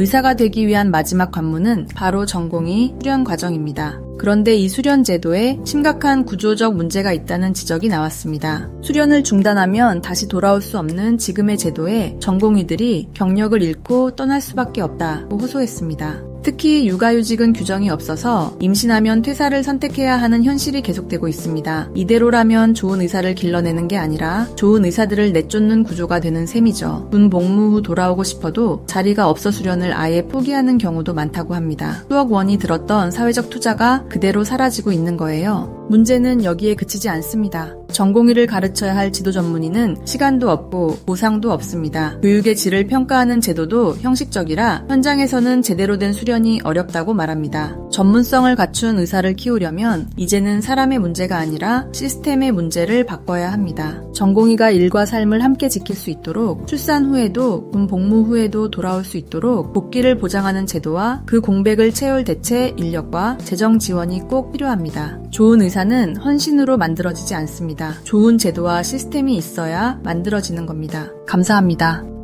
의사가 되기 위한 마지막 관문은 바로 전공이 수련 과정입니다. 그런데 이 수련 제도에 심각한 구조적 문제가 있다는 지적이 나왔습니다. 수련을 중단하면 다시 돌아올 수 없는 지금의 제도에 전공의들이 경력을 잃고 떠날 수밖에 없다고 호소했습니다. 특히 육아휴직은 규정이 없어서 임신하면 퇴사를 선택해야 하는 현실이 계속되고 있습니다. 이대로라면 좋은 의사를 길러내는 게 아니라 좋은 의사들을 내쫓는 구조가 되는 셈이죠. 군 복무 후 돌아오고 싶어도 자리가 없어 수련을 아예 포기하는 경우도 많다고 합니다. 수억 원이 들었던 사회적 투자가 그대로 사라지고 있는 거예요. 문제는 여기에 그치지 않습니다. 전공의를 가르쳐야 할 지도 전문의는 시간도 없고 보상도 없습니다. 교육의 질을 평가하는 제도도 형식적이라 현장에서는 제대로 된 수련 이 어렵다고 말합니다. 전문성을 갖춘 의사를 키우려면 이제는 사람의 문제가 아니라 시스템의 문제를 바꿔야 합니다. 전공의가 일과 삶을 함께 지킬 수 있도록 출산 후에도 군 복무 후에도 돌아올 수 있도록 복귀를 보장하는 제도와 그 공백을 채울 대체 인력과 재정 지원이 꼭 필요합니다. 좋은 의사는 헌신으로 만들어지지 않습니다. 좋은 제도와 시스템이 있어야 만들어지는 겁니다. 감사합니다.